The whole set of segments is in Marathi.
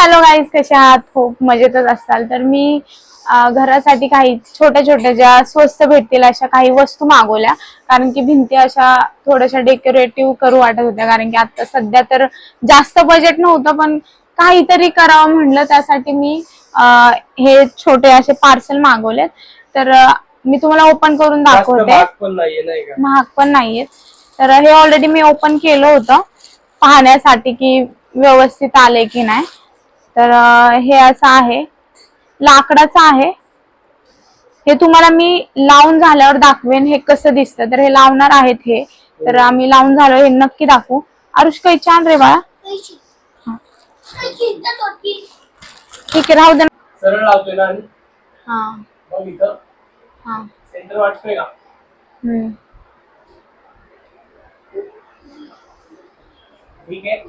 हॅलो गाईज कशा आहात? खूप मजेतच असाल. तर मी घरासाठी काही छोट्या छोट्या ज्या स्वस्त भेटतील अशा काही वस्तू मागवल्या. कारण की भिंती अशा थोड्याशा डेकोरेटिव्ह करू वाटत होत्या. कारण की आता सध्या तर जास्त बजेट नव्हतं पण काहीतरी करावं म्हणलं. त्यासाठी मी हे छोटे असे पार्सल मागवलेत. तर मी तुम्हाला ओपन करून दाखवते. महाग पण नाहीये तर हे ऑलरेडी मी ओपन केलं होतं. पाहण्यासाठी की व्यवस्थित आले की नाही. तर हे असं आहे. लाकडाचं आहे. हे तुम्हाला मी लावून झाल्यावर दाखवेन हे कसं दिसतं. तर हे लावणार आहेत हे. तर आम्ही लावून झाल्यावर हे नक्की दाखवू. आरुष काही छान रे बाळा. ठीक आहे राहू दे ना. सरळ लावतोय ना आणि हा. मग इथं. हा. सेंटर वाटतोय का? हम्म. ठीक आहे.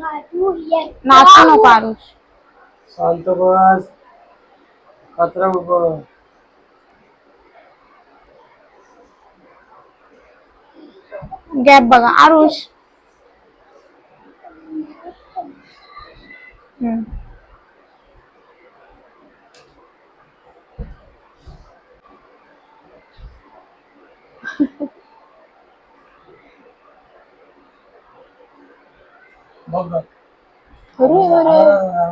नाचू नको आरुष. शांत बस. कचरा उभं. गॅप बघा. आरुष. हम्म. बघ बघ. अरे अरे. हा.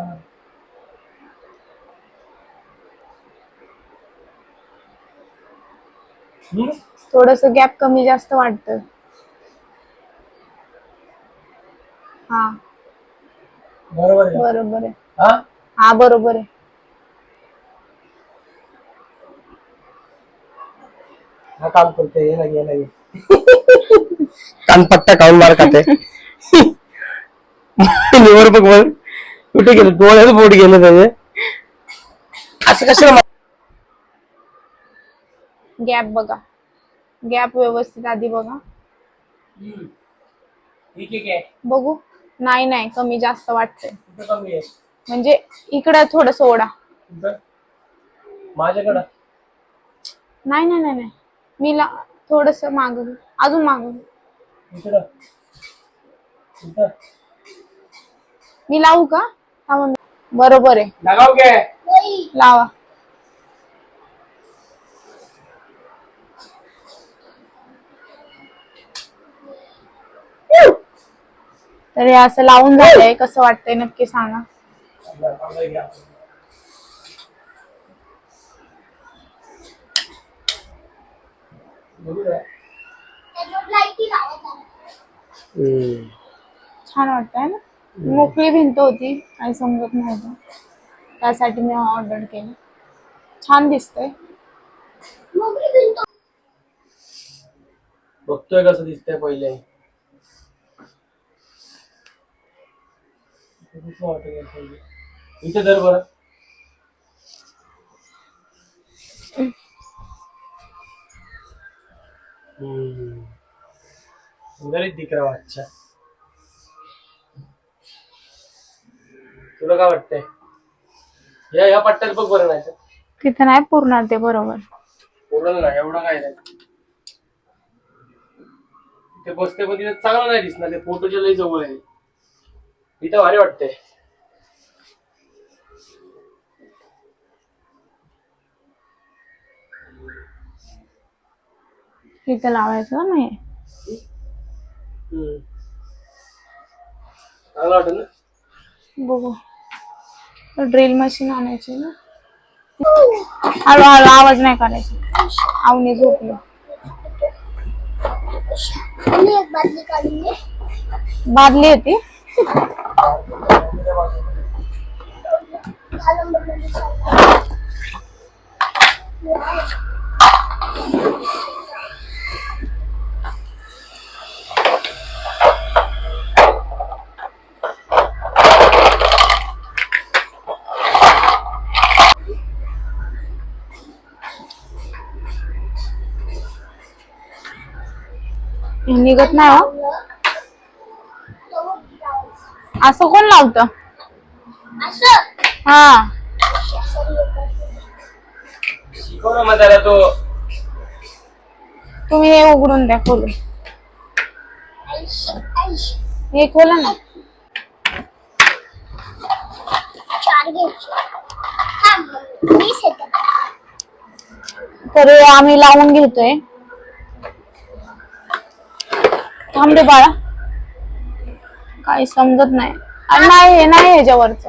हम्म? थोडस गॅप कमी जास्त वाटत. हा. बरोबर आहे. बरोबर आहे. हा? हा बरोबर आहे. हा काम करतोय. ये ना ये ना ये. कानपट्टा खाऊन मार खाते. निवर बघ बघ कुठे गेलं? डोळ्याचं बोट गेलं त्याचे. असं कशाला गॅप बघा. गॅप व्यवस्थित आधी बघा. बघू. नाही नाही. कमी जास्त वाटतंय. कुठं कमी आहे म्हणजे इकडं थोडस ओढा कुठं माझ्याकडं? नाही नाही नाही नाही. मी ला थोडस माग अजून माग मी लावू का? थांबा मी- बरोबर आहे. लगाव काय लावा. तर हे असं लावून झालंय. कसं वाटतंय नक्की सांगा. छान वाटतंय ना? मोकळी भिंत होती काही समजत नव्हतं. त्यासाठी मी ऑर्डर केलं. छान दिसतंय. बघतोय कसं दिसतंय पहिले. इथे धर बरं. हम्म. सुंदर दिख रहा है, अच्छा. तुला काय वाटतंय? या या पट्ट्यात बघ बरं नाही. तिथं नाही पूर्ण ते बरोबर. एवढं नाही एवढं काय नाही. ते बसते पण तिथे चांगलं नाही दिसणार ते फोटोच्या लई जवळ आहे. इथं भारी वाटते इथं लावायचं नाही. चांगलं वाटत ना? बघू. ड्रिल मशीन आणायची ना. हळूहळू आवाज नाही करायचा आवनी झोपलो. बादली होती. निघत नाही हो. असं कोण लावतं? हा. शिकव ना मग त्याला तो तुम्ही हे उघडून द्या खोलून. हे खोला ना. तर आम्ही लावून घेतोय. थांब बाळा. काही समजत नाही. नाही हे नाही ह्याच्यावरच.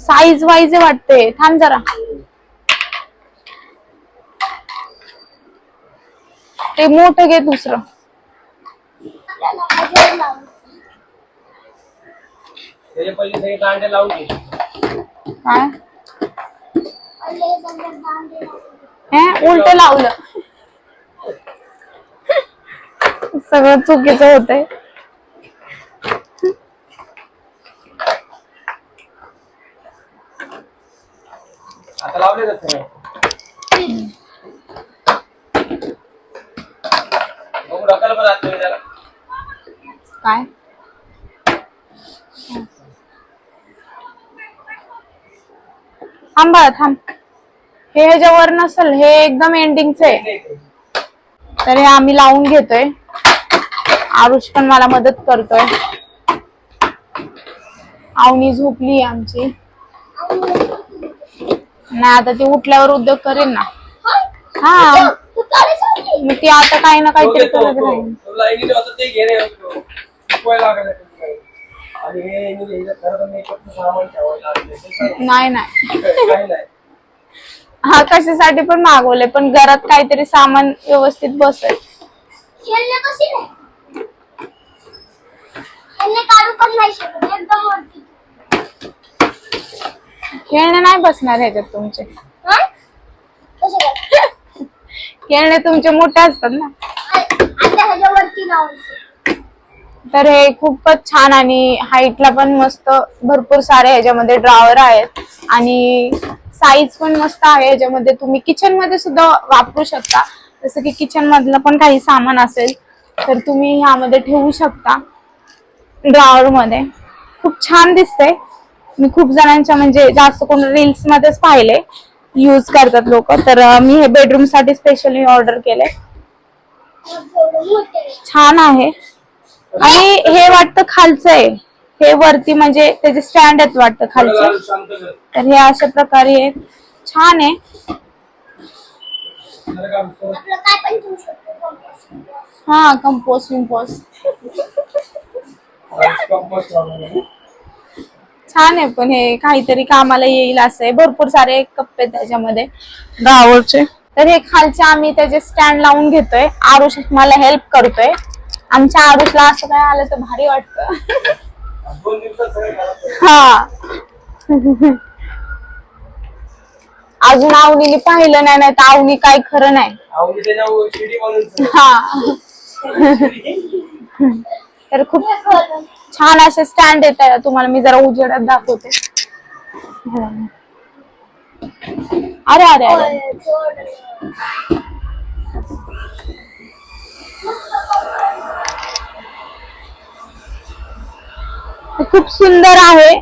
साईज वाईज वाटते. थांब जरा. ते मोठं घे दुसरं. आपल्याला ह्याच्यावर लावून. त्याचे पहिले सगळे दांडे लावून घे काय पहिले हे सगळं दांडे लावून. हे उलट लावलं सगळं चुकीचं आता लावले तुम्ही त्याला काय? थांब थांब. हे ह्याच्यावर नसल हे एकदम एंडिंगच आहे. तर हे आम्ही लावून घेतोय. आरुष पण मला मदत करतोय. आवनी झोपली आमची. नाही आता ती उठल्यावर उद्योग करेन ना. हा. मग ती आता काही ना काहीतरी करत तो. राहील हे नाही नाही काही नाही. हा कशासाठी पण मागवले पण घरात काहीतरी सामान व्यवस्थित बसेल खेळणे कशी नाही खेळणे काढू पण नाही शकत एकदम वरती. खेळणे नाही बसणार ह्याच्यात तुमचे. हा? कसं काय? खेळणे तुमचे मोठे असतात ना. आ- आता ह्याच्यावरती लावायचं. तर हे खूपच छान आणि हाईटला पण मस्त भरपूर सारे ह्याच्यामध्ये ड्रॉवर आहेत. आणि साईज पण मस्त आहे ह्याच्यामध्ये. तुम्ही किचनमध्ये सुद्धा वापरू शकता. जसं की किचन मधलं पण काही सामान असेल तर तुम्ही ह्यामध्ये ठेवू शकता. ड्रॉवर मध्ये खूप छान दिसतंय मी खूप जणांच्या म्हणजे जास्त कोण रील्स मध्येच पाहिले यूज करतात लोक तर मी हे बेडरूमसाठी स्पेशली ऑर्डर केले. छान आहे आणि हे वाटतं खालचं आहे हे वरती म्हणजे त्याचे स्टँड आहेत वाटतं खालचे. तर हे अशा प्रकारे आहे. छान आहे. हा कंपोस्ट विम्पोस्ट. छान आहे पण हे काहीतरी कामाला येईल असं आहे. भरपूर सारे कप्पे आहेत त्याच्यामध्ये. ड्रावरचे तर हे खालचे आम्ही त्याचे स्टँड लावून घेतोय. आरुष मला हेल्प करतोय. आमच्या आरुषला असं काय आलं तर भारी वाटतं. दोन दिवसात सगळे खराब झाले. हा. अजून आवनीने पाहिलं नाही नाही तर आवनी काय खरं नाही. हा. तर खूप छान असे स्टँड येत आहे तुम्हाला मी जरा उजेडात दाखवते. अरे अरे अरे. खूप सुंदर आहे.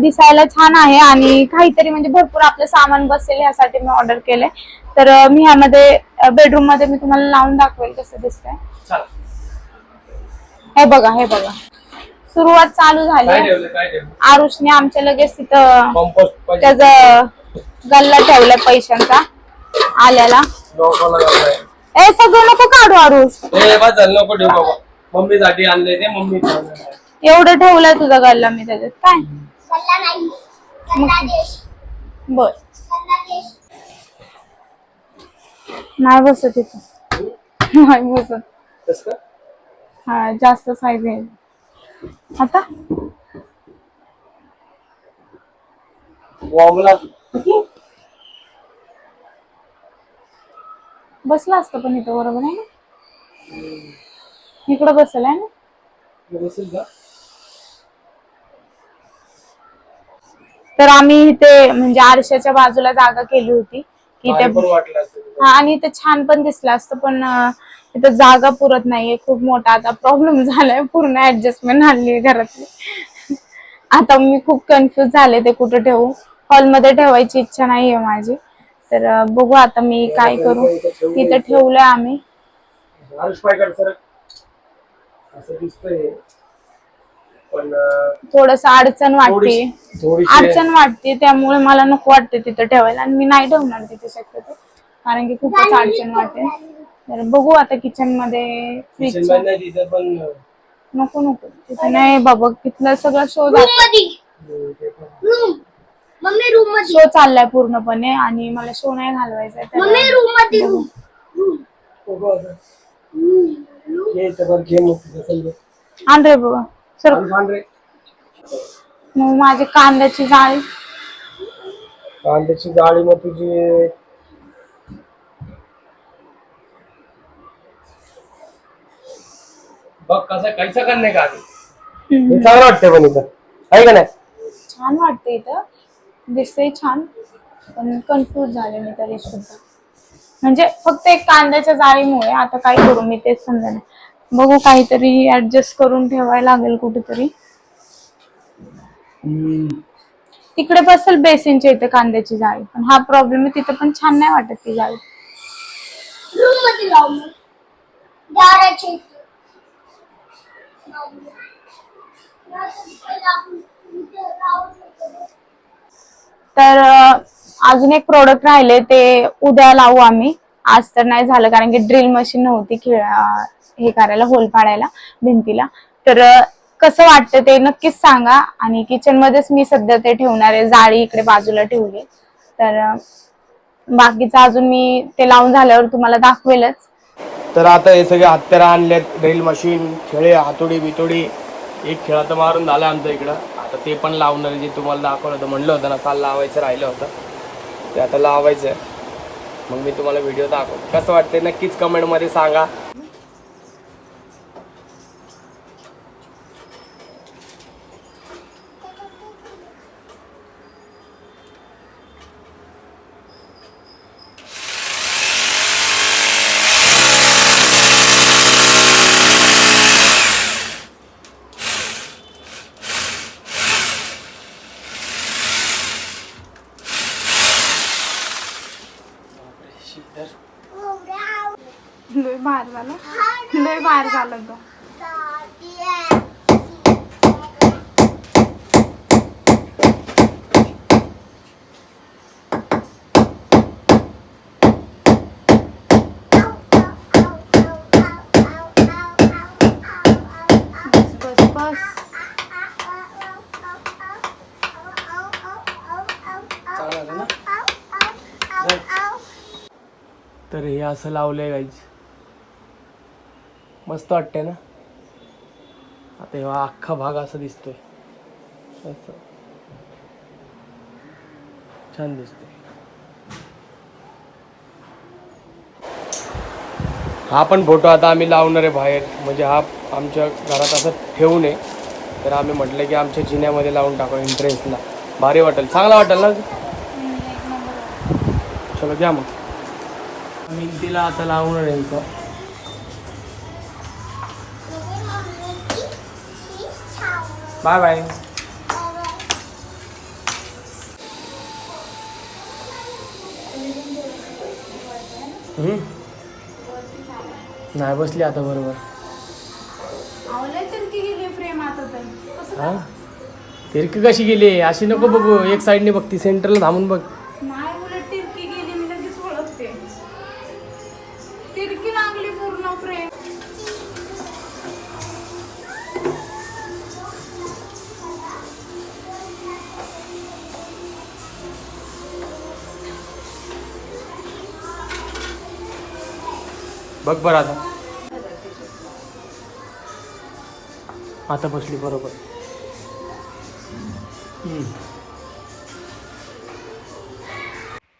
दिसायला छान आहे आणि काहीतरी म्हणजे भरपूर आपलं सामान बसेल यासाठी मी ऑर्डर केलंय तर मी ह्यामध्ये बेडरूममध्ये मी तुम्हाला लावून दाखवेल कसं दिसतंय. हे बघा हे बघा. सुरुवात चालू झाली. आरुषने आमच्या लगेच तिथं त्याचा गल्ला ठेवलाय पैशांचा आल्याला. ए सगळं नको काढू आरुष. मम्मीसाठी आणले ते मम्मी. एवढं ठेवलंय तुझा गल्ला मी त्याच्यात. काय? बर. नाही बसत इथं. नाही बसत? हा जास्त साईज आहे. आता? बसला असतं पण इथं बरोबर आहे ना? इकडं बसेल आहे ना? तर आम्ही इथे म्हणजे आरशाच्या बाजूला जागा केली होती. की ते हा आणि ते छान पण दिसलं असतं पण इथं जागा पुरत नाहीये. खूप मोठा आता प्रॉब्लेम झालाय. पूर्ण ऍडजस्टमेंट आणली घरातली. आता मी खूप कन्फ्युज झाले ते कुठं ठेवू. हॉलमध्ये ठेवायची इच्छा नाहीये माझी. तर बघू आता मी काय करू. इथं ठेवलंय आम्ही आरुष पाय काढ सर असं दिसतंय पण थोडस अडचण वाटते. थोडीशी अडचण वाटते त्यामुळे मला नको वाटते तिथं ठेवायला. आणि मी नाही ठेवणार तिथे शक्यतो. कारण की खूपच अडचण वाटते. तर बघू आता किचनमध्ये किचन फ्रीजमध्ये नाही तिथं पण नको नको. तिथे नाही बाबा तिथला सगळा शो रूममध्ये अं, ते पण. रूम मम्मी रूममध्ये शो चाललाय पूर्णपणे आणि मला शो नाही घालवायचा आहे, मम्मी तर रूममध्ये रूम रूम बघू आता. घे इथं बरं घे मग तिथं समजा. आण रे बाबा. सर. मग माझी कांद्याची जाळी. कांद्याची जाळी मग तुझी बघ कसं कैसा करणे का आधी हे चांगलं वाटतंय पण इथं. आहे का नाही? छान वाटते इथं. दिसतंय छान पण कन्फ्यूज झाले मी तरी सुद्धा. म्हणजे फक्त एक कांद्याच्या जाळीमुळे आता काय करू मी तेच समजा नाही. बघू काहीतरी ऍडजस्ट करून ठेवायला लागेल कुठेतरी. तिकडे बसेल बेसिनच्या इथे कांद्याची जाळी पण हा प्रॉब्लेम आहे तिथं पण छान नाही वाटत ती जाळी. रूममध्ये लावू मग. दाराच्या इथे. तर अं, अजून एक प्रोडक्ट राहिले ते उद्या लावू आम्ही. आज तर नाही झालं कारण की ड्रिल मशीन नव्हती खेळ अं, हे करायला होल पाडायला भिंतीला. तर कसं वाटतं ते नक्कीच सांगा. आणि किचन मध्येच मी सध्या ते ठेवणार आहे. जाळी इकडे बाजूला ठेवली. तर बाकीचं अजून मी ते लावून झाल्यावर तुम्हाला दाखवेलच. तर आता हे सगळे हत्यारं आणलेत. ड्रिल मशीन खेळे हातोडी बितोडी. एक खेळ तर मारून झाला आमचं इकडं. आता ते पण लावणार जे तुम्हाला दाखवलं होतं. म्हणलं होतं ना काल लावायचं राहिलं होतं. ते आता लावायचं मग मी तुम्हाला व्हिडिओ दाखवतो. कसं वाटते नक्कीच कमेंटमध्ये सांगा लय बाहेर झालं लय बाहेर झालं तो बस बस तर हे असं लावलंय गाईज. मस्त वाटतंय ना? आता हा अख्खा भाग असा दिसतोय. असं. छान दिसतोय. हा पण फोटो आता आम्ही लावणार आहे बाहेर. म्हणजे हा आमच्या घरात असं ठेवू नये. तर आम्ही म्हटलं की आमच्या जिन्यामध्ये लावून टाकू इंटरेस्टला भारी वाटेल. चांगला वाटेल ना? चलो घ्या मग. मी तिला आता लावणार आहे बाय बाय नाही बसली आता बरोबर. हा? तिरकी कशी गेली? अशी नको बघू. एक साईडने बघ ती सेंटरला थांबून बघ. बघ बरं आता. आता बसली बरोबर.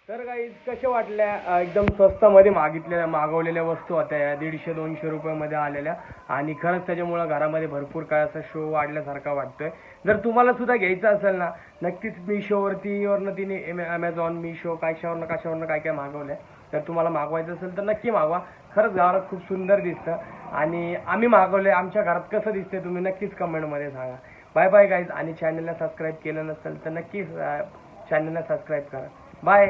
तर काही कशा वाटल्या एकदम स्वस्तामध्ये मागितलेल्या मागवलेल्या वस्तू होत्या या दीडशे दोनशे रुपयामध्ये आलेल्या. आणि खरंच त्याच्यामुळं घरामध्ये भरपूर काय असा शो वाढल्यासारखा वाटतोय. जर तुम्हाला सुद्धा घ्यायचा असेल ना नक्कीच मिशोवरती वरनं तिने ॲमेझॉन मिशो कशावरनं कशावरनं काय काय मागवलंय तर तुम्हाला मागवायचं असेल तर नक्की मागवा. खरंच गावाला खूप सुंदर दिसतं. आणि आम्ही मागवले आमच्या घरात कसं दिसते तुम्ही नक्कीच कमेंटमध्ये सांगा. बाय बाय गाईज आणि चॅनलला सबस्क्राईब केलं नसेल तर नक्कीच चॅनलला सबस्क्राईब करा. बाय